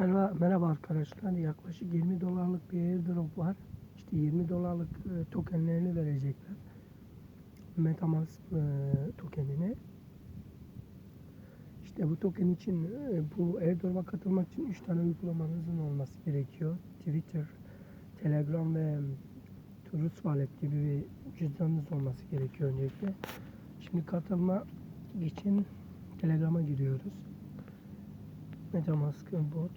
Merhaba, merhaba arkadaşlar. Yaklaşık 20 dolarlık bir airdrop var. İşte 20 dolarlık e, tokenlerini verecekler. Metamask e, tokenini. İşte bu token için e, bu airdrop'a katılmak için 3 tane uygulamanızın olması gerekiyor. Twitter, Telegram ve Trust Wallet gibi bir cüzdanınız olması gerekiyor öncelikle. Şimdi katılma için Telegram'a giriyoruz. Metamask bot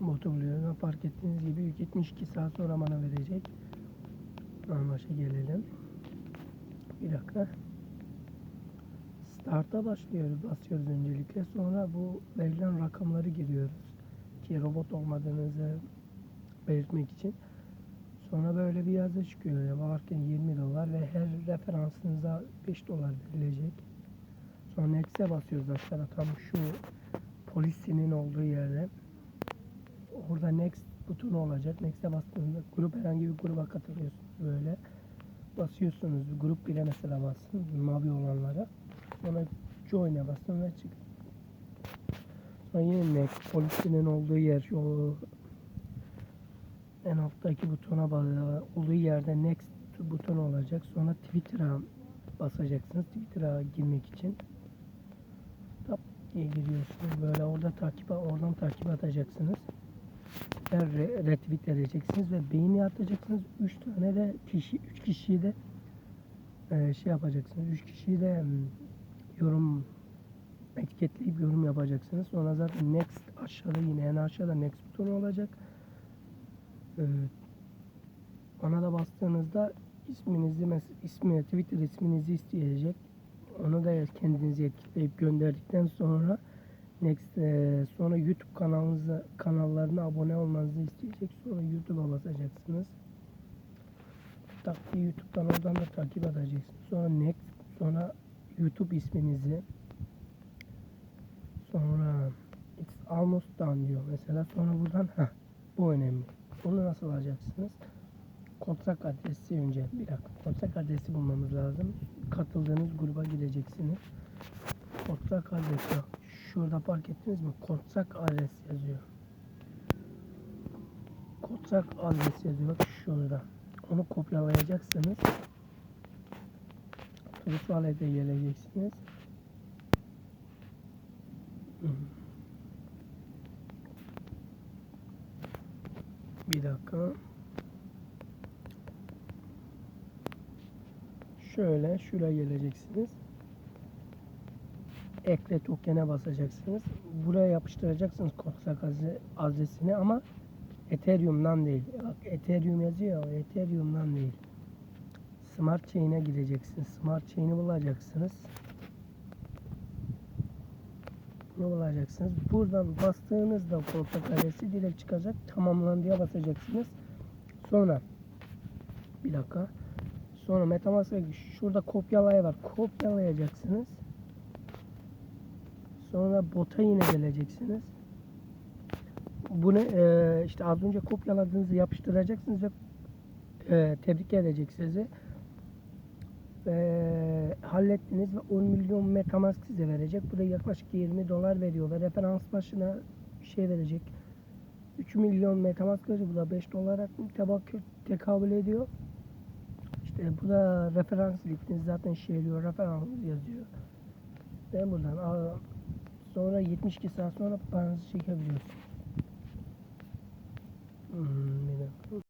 botu buluyorum. Fark ettiğiniz gibi 72 saat sonra bana verecek. Anlaşa gelelim. Bir dakika. Start'a başlıyoruz. Basıyoruz öncelikle. Sonra bu verilen rakamları giriyoruz. Ki robot olmadığınızı belirtmek için. Sonra böyle bir yazı çıkıyor. Ya varken 20 dolar ve her referansınıza 5 dolar verilecek. Sonra Next'e basıyoruz aşağıda tam şu polisinin olduğu yerde. Orada Next butonu olacak. Next'e bastığınızda grup herhangi bir gruba katılıyorsunuz böyle. Basıyorsunuz. Grup 1'e mesela basın. Mavi olanlara. Sonra Join'e basın ve çık. Sonra yine Next polisinin olduğu yer. O en alttaki butona olduğu yerde Next butonu olacak. Sonra Twitter'a basacaksınız. Twitter'a girmek için diye giriyorsunuz. Böyle orada takip oradan takip atacaksınız. Ve re- retweet edeceksiniz ve beğeni atacaksınız. 3 tane de kişi 3 kişiyi de e, şey yapacaksınız. 3 kişiyi de mm, yorum etiketleyip yorum yapacaksınız. Sonra zaten next aşağıda yine en aşağıda next butonu olacak. Ee, ona da bastığınızda isminizi mes- ismi Twitter isminizi isteyecek. Onu da kendiniz etiketleyip gönderdikten sonra next e, sonra YouTube kanalınıza kanallarına abone olmanızı isteyecek. Sonra YouTube'a basacaksınız. Tak diye YouTube'dan oradan da takip edeceksiniz. Sonra next sonra YouTube isminizi sonra it's almost done diyor mesela sonra buradan ha bu önemli. Bunu nasıl alacaksınız? Kontrak adresi önce bir dakika kontrak adresi bulmamız lazım. Katıldığınız gruba gireceksiniz. Kontrak adresi şurada fark ettiniz mi? Kontrak adres yazıyor. Kontrak adresi yazıyor şurada. Onu kopyalayacaksınız. Tursalete geleceksiniz. Hı. Bir dakika. Şöyle şuraya geleceksiniz. Ekle token'e basacaksınız. Buraya yapıştıracaksınız adre- adresini ama Ethereum'dan değil. Bak Ethereum yazıyor ya, Ethereum'dan değil. Smart Chain'e gireceksiniz. Smart Chain'i bulacaksınız. Bunu bulacaksınız. Buradan bastığınızda kontrak adresi direkt çıkacak. Tamamlan diye basacaksınız. Sonra bir dakika. Sonra Metamask'a şurada kopyalay var. Kopyalayacaksınız. Sonra bota yine geleceksiniz. Bunu e, işte az önce kopyaladığınızı yapıştıracaksınız ve e, tebrik edecek sizi. Ve hallettiniz ve 10 milyon Metamask size verecek. Bu da yaklaşık 20 dolar veriyor ve referans başına şey verecek. 3 milyon Metamask verecek. Bu da 5 dolara tekabül ediyor. İşte bu da referans linkiniz zaten şey diyor, referans yazıyor. Ben buradan al, sonra 72 saat sonra paranızı çekebiliyorsunuz. Hmm, bir.